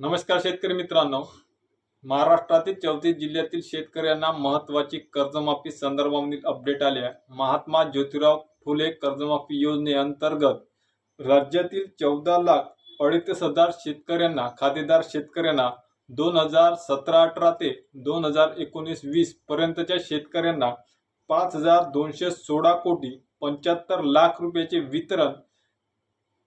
नमस्कार शेतकरी मित्रांनो. महाराष्ट्रातील चौतीस जिल्ह्यातील शेतकऱ्यांना महत्त्वाची कर्जमाफी संदर्भातील अपडेट आले महात्मा ज्योतिराव फुले कर्जमाफी योजनेअंतर्गत राज्यातील चौदा लाख अडतीस हजार शेतकऱ्यांना खातेदार शेतकऱ्यांना दोन हजार सतरा अठरा ते दोन हजार एकोणीस वीस पर्यंतच्या शेतकऱ्यांना पाच हजार दोनशे सोळा कोटी पंच्याहत्तर लाख रुपयाचे वितरण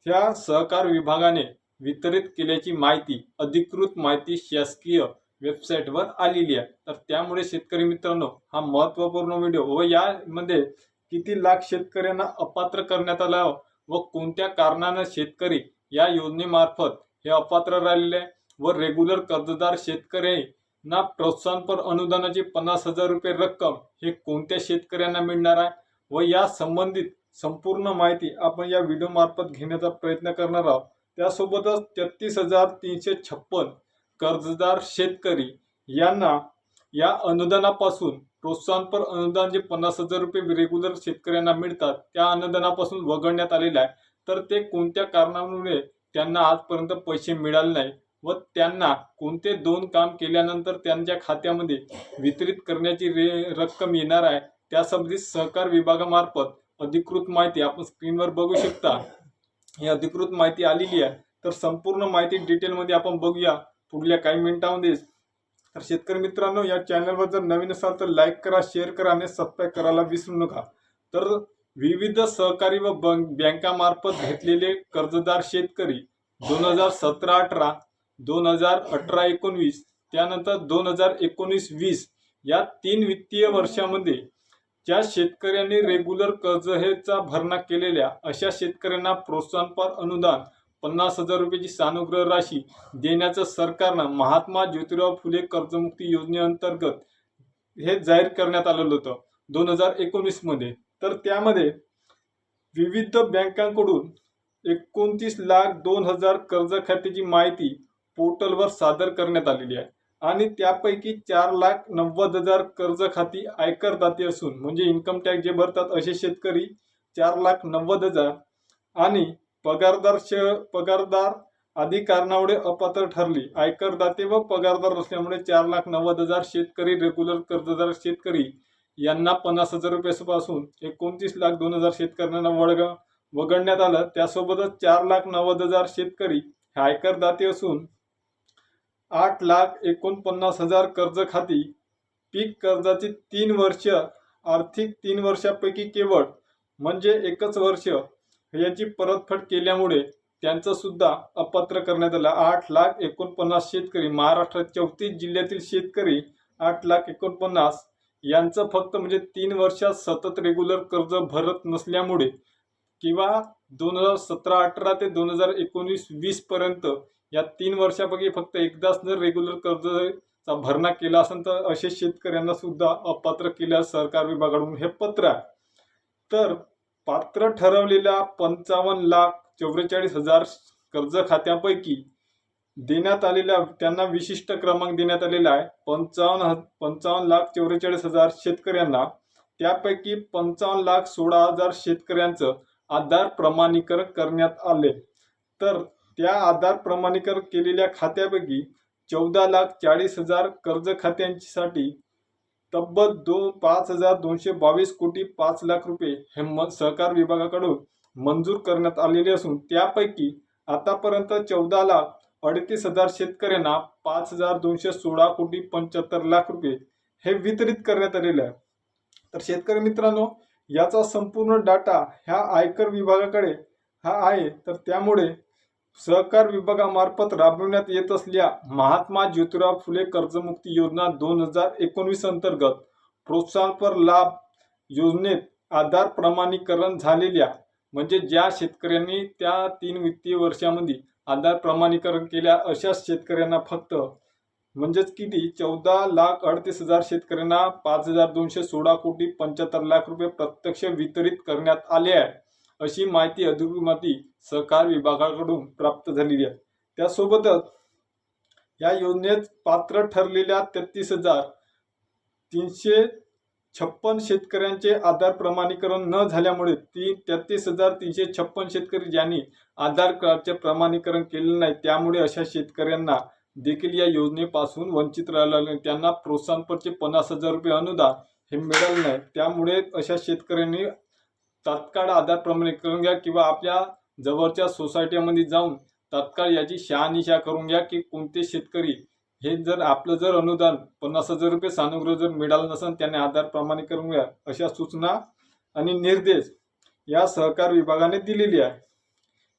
ह्या सहकार विभागाने वितरित केल्याची माहिती अधिकृत माहिती शासकीय वेबसाईटवर आलेली आहे. तर त्यामुळे शेतकरी मित्रांनो हा महत्त्वपूर्ण व्हिडिओ व यामध्ये किती लाख शेतकऱ्यांना अपात्र करण्यात आलं व कोणत्या कारणानं शेतकरी या योजनेमार्फत हे अपात्र राहिलेले आहे व रेग्युलर कर्जदार शेतकऱ्यांना प्रोत्साहनपर अनुदानाची पन्नास हजार रुपये रक्कम हे कोणत्या शेतकऱ्यांना मिळणार आहे व या संबंधित संपूर्ण माहिती आपण या व्हिडिओमार्फत घेण्याचा प्रयत्न करणार आहोत. त्यासोबतच तेहतीस हजार तीनशे छप्पन कर्जदार शेतकरी यांना या अनुदानापासून प्रोत्साहनपर अनुदान जे पन्नास हजार रुपये रेग्युलर शेतकऱ्यांना मिळतात त्या अनुदानापासून वगळण्यात आलेलं आहे. तर ते कोणत्या कारणामुळे त्यांना आजपर्यंत पैसे मिळाले नाही व त्यांना कोणते दोन काम केल्यानंतर त्यांच्या खात्यामध्ये वितरित करण्याची रे रक्कम येणार आहे त्यासंबंधित सहकार विभागामार्फत अधिकृत माहिती आपण स्क्रीनवर बघू शकता. ही अधिकृत माहिती आलेली आहे. तर संपूर्ण माहिती डिटेलमध्ये आपण बघूया. पुढल्या काही मिनिटांमध्ये. तर शेतकरी मित्रांनो या चॅनलवर जर नवीन असाल तर लाईक करा शेअर करा आणि सबस्क्राईब करायला विसरू नका. तर विविध सहकारी व बँकामार्फत घेतलेले कर्जदार शेतकरी दोन हजार सतरा अठरा दोन हजार अठरा एकोणवीस त्यानंतर दोन हजार एकोणीस वीस या तीन वित्तीय वर्षामध्ये ज्या शेतकऱ्यांनी रेग्युलर कर्ज हेचा भरणा केलेल्या अशा शेतकऱ्यांना प्रोत्साहनपर अनुदान पन्नास हजार रुपयाची सानुग्रह राशी देण्याचं सरकारनं महात्मा ज्योतिराव फुले कर्जमुक्ती योजनेअंतर्गत हे जाहीर करण्यात आलेलं होतं दोन हजार एकोणीसमध्ये तर त्यामध्ये विविध बँकांकडून एकोणतीस लाख दोन हजार कर्ज खात्याची माहिती पोर्टलवर सादर करण्यात आलेली आहे. आणि त्यापैकी चार लाख नव्वद हजार कर्ज खाती आयकरदाते असून म्हणजे इन्कम टॅक्स जे भरतात असे शेतकरी चार लाख नव्वद हजार. आणि पगारदार श पगारदार आदी कारणामुळे अपात्र ठरली. आयकरदाते व पगारदार असल्यामुळे चार लाख नव्वद हजार शेतकरी रेग्युलर कर्जदार शेतकरी यांना पन्नास हजार रुपयापासून एकोणतीस लाख दोन हजार शेतकऱ्यांना वळग वगळण्यात आलं. त्यासोबतच चार लाख नव्वद हजार शेतकरी हे आयकरदाते असून आठ लाख एकोणपन्नास हजार कर्ज खाती. पीक कर्जाची तीन वर्ष आर्थिक तीन वर्षापैकी केवळ म्हणजे एकच वर्ष याची परतफेड केल्यामुळे त्यांचं सुद्धा अपात्र करण्यात आलं. आठ लाख एकोणपन्नास शेतकरी महाराष्ट्रात चौतीस जिल्ह्यातील शेतकरी आठ लाख एकोणपन्नास यांचं फक्त म्हणजे तीन वर्षात सतत रेग्युलर कर्ज भरत नसल्यामुळे किंवा दोन हजार सतरा अठरा ते दोन हजार एकोणीस वीसपर्यंत या तीन वर्षापैकी फक्त एकदाच जर रेग्युलर कर्जचा भरणा केला असेल तर असे शेतकऱ्यांना सुद्धा अपात्र केल्यास सरकार विभागाकडून हे पत्र आहे. तर पात्र ठरवलेल्या पंचावन्न लाख चौवेचाळीस हजार कर्ज खात्यापैकी देण्यात आलेल्या त्यांना विशिष्ट क्रमांक देण्यात आलेला आहे. पंचावन्न ह पंचावन्न लाख चौवेचाळीस हजार शेतकऱ्यांना त्यापैकी पंचावन्न लाख सोळा हजार शेतकऱ्यांचं आधार प्रमाणीकरण करण्यात आले. तर त्या आधार प्रमाणीकरण केलेल्या खात्यापैकी चौदा लाख चाळीस हजार कर्ज खात्यांसाठी तब्बल दोन पाच हजार दोनशे बावीस कोटी पाच लाख रुपये हे म सहकार विभागाकडून मंजूर करण्यात आलेले असून त्यापैकी आतापर्यंत चौदा लाख अडतीस हजार शेतकऱ्यांना पाच हजार दोनशे सोळा कोटी पंच्याहत्तर लाख रुपये हे वितरित करण्यात आलेले आहे. तर शेतकरी मित्रांनो याचा संपूर्ण डाटा ह्या आयकर विभागाकडे हा आहे. तर त्यामुळे सहकार विभागामार्फत राबविण्यात येत असलेल्या महात्मा ज्योतिराव फुले कर्जमुक्ती योजना दोन हजार एकोणवीस अंतर्गत प्रोत्साहनपर लाभ योजनेत आधार प्रमाणीकरण झालेल्या म्हणजे ज्या शेतकऱ्यांनी त्या तीन वित्तीय वर्षामध्ये आधार प्रमाणीकरण केल्या अशा शेतकऱ्यांना फक्त म्हणजेच किती चौदा लाख अडतीस हजार शेतकऱ्यांना पाच हजार दोनशे सोळा कोटी पंच्याहत्तर लाख रुपये प्रत्यक्ष वितरित करण्यात आले आहे. अशी माहिती अधिकृत माहिती सहकार विभागाकडून प्राप्त झालेली आहे. त्यासोबतच या योजनेत पात्र ठरलेल्या तेहतीस हजार तीनशे छप्पन शेतकऱ्यांचे आधार प्रमाणीकरण न झाल्यामुळे ती तेहतीस हजार तीनशे छप्पन शेतकरी ज्यांनी आधार कार्डचे प्रमाणीकरण केलेलं नाही त्यामुळे अशा शेतकऱ्यांना देखील या योजनेपासून वंचित राहिलेले त्यांना प्रोत्साहनपरचे पन्नास हजार रुपये अनुदान हे मिळालं नाही. त्यामुळे अशा शेतकऱ्यांनी तात्काळ आधार प्रमाणित करून घ्या किंवा आपल्या जवळच्या सोसायटीमध्ये जाऊन तात्काळ याची शहानिशा करून घ्या की कोणते शेतकरी हे जर आपलं जर अनुदान पन्नास हजार रुपये सानुग्रह जर मिळालं नसेल त्याने आधार प्रमाणित करून घ्या. अशा सूचना आणि निर्देश या सहकार विभागाने दिलेली आहे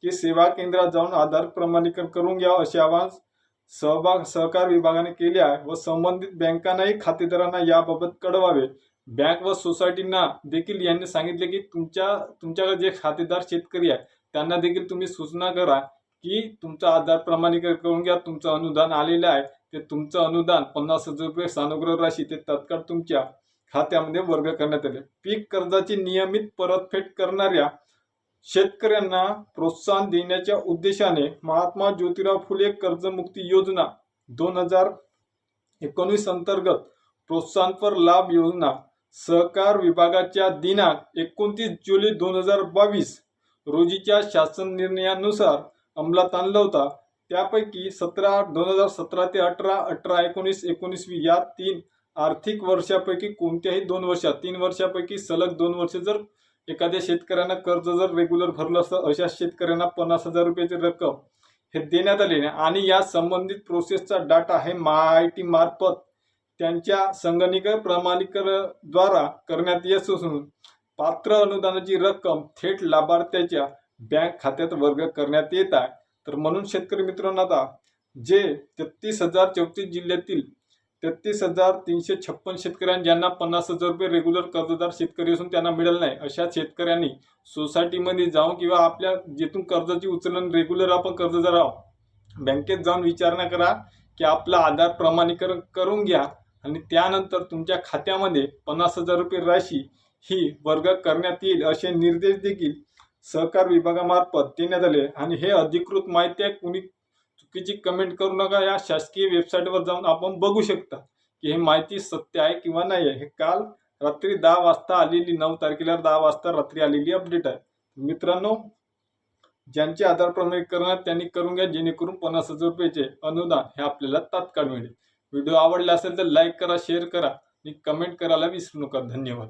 की सेवा केंद्रात जाऊन आधार प्रमाणीकरण करून घ्या असे आवाहन सहभाग सहकार विभागाने केले आहे व संबंधित बँकांनाही खातेदारांना याबाबत कळवावे. बँक व सोसायटींना देखील यांनी सांगितले की तुमच्या तुमच्याकडे जे खातेदार शेतकरी आहे त्यांना देखील तुम्ही सूचना करा की तुमचं आधार प्रमाणीकरण करून घ्या तुमचं अनुदान आलेलं आहे ते तुमचं अनुदान पन्नास हजार रुपये सानुग्रह राशी ते तत्काळ तुमच्या खात्यामध्ये वर्ग करण्यात आले. पीक कर्जाची नियमित परतफेड करणाऱ्या शेतकऱ्यांना प्रोत्साहन देण्याच्या उद्देशाने महात्मा ज्योतिराव फुले कर्जमुक्ती योजना दोन हजार एकोणीस अंतर्गत प्रोत्साहनपर लाभ योजना सहकार विभागाच्या दिनांक एकोणतीस जुलै दोन हजार बावीस रोजीच्या शासन निर्णयानुसार अंमलात आणला होता. त्यापैकी सतरा दोन हजार सतरा ते अठरा अठरा एकोणीस एकोणीसवी या तीन आर्थिक वर्षापैकी कोणत्याही दोन वर्षात तीन वर्षापैकी सलग दोन वर्ष जर एखाद्या शेतकऱ्यांना कर्ज जर रेग्युलर भरलं असतं अशा शेतकऱ्यांना पन्नास हजार रुपयाची रक्कम हे देण्यात आली आणि या संबंधित प्रोसेसचा डाटा हे महाआयटी मार्फत त्यांच्या संगणक प्रमाणीकरणाद्वारा करण्यात येत असून पात्र अनुदानाची रक्कम थेट लाभार्थ्याच्या बँक खात्यात वर्ग करण्यात येत आहे. तर म्हणून शेतकरी मित्रांनो आता जे तेहतीस हजार चौतीस जिल्ह्यातील तेहतीस हजार तीनशे छप्पन शेतकऱ्यांना ज्यांना पन्नास हजार रुपये रेग्युलर कर्जदार शेतकरी असून त्यांना मिळालं नाही अशा शेतकऱ्यांनी सोसायटीमध्ये जाऊन किंवा आपल्या जिथून कर्जाची उचलून रेग्युलर आपण कर्जदार आहोत बँकेत जाऊन विचारणा करा की आपलं आधार प्रमाणीकरण करून घ्या. आणि त्यानंतर तुमच्या खात्यामध्ये पन्नास हजार रुपये राशी ही वर्ग करण्यात येईल असे निर्देश देखील सहकार विभागामार्फत देण्यात आले. आणि हे अधिकृत माहिती आहे कुणी चुकीची कमेंट करू नका. या शासकीय वेबसाईटवर जाऊन आपण बघू शकता की हे माहिती सत्य आहे किंवा नाही आहे. हे काल रात्री दहा वाजता आलेली नऊ तारखेला दहा वाजता रात्री आलेली अपडेट आहे. मित्रांनो ज्यांचे आधार प्रमाणीकरण त्यांनी करून घ्या जेणेकरून पन्नास हजार रुपयाचे अनुदान हे आपल्याला तात्काळ मिळेल. व्हिडिओ आवडला असेल तर लाईक करा शेअर करा आणि कमेंट करायला विसरू नका. धन्यवाद.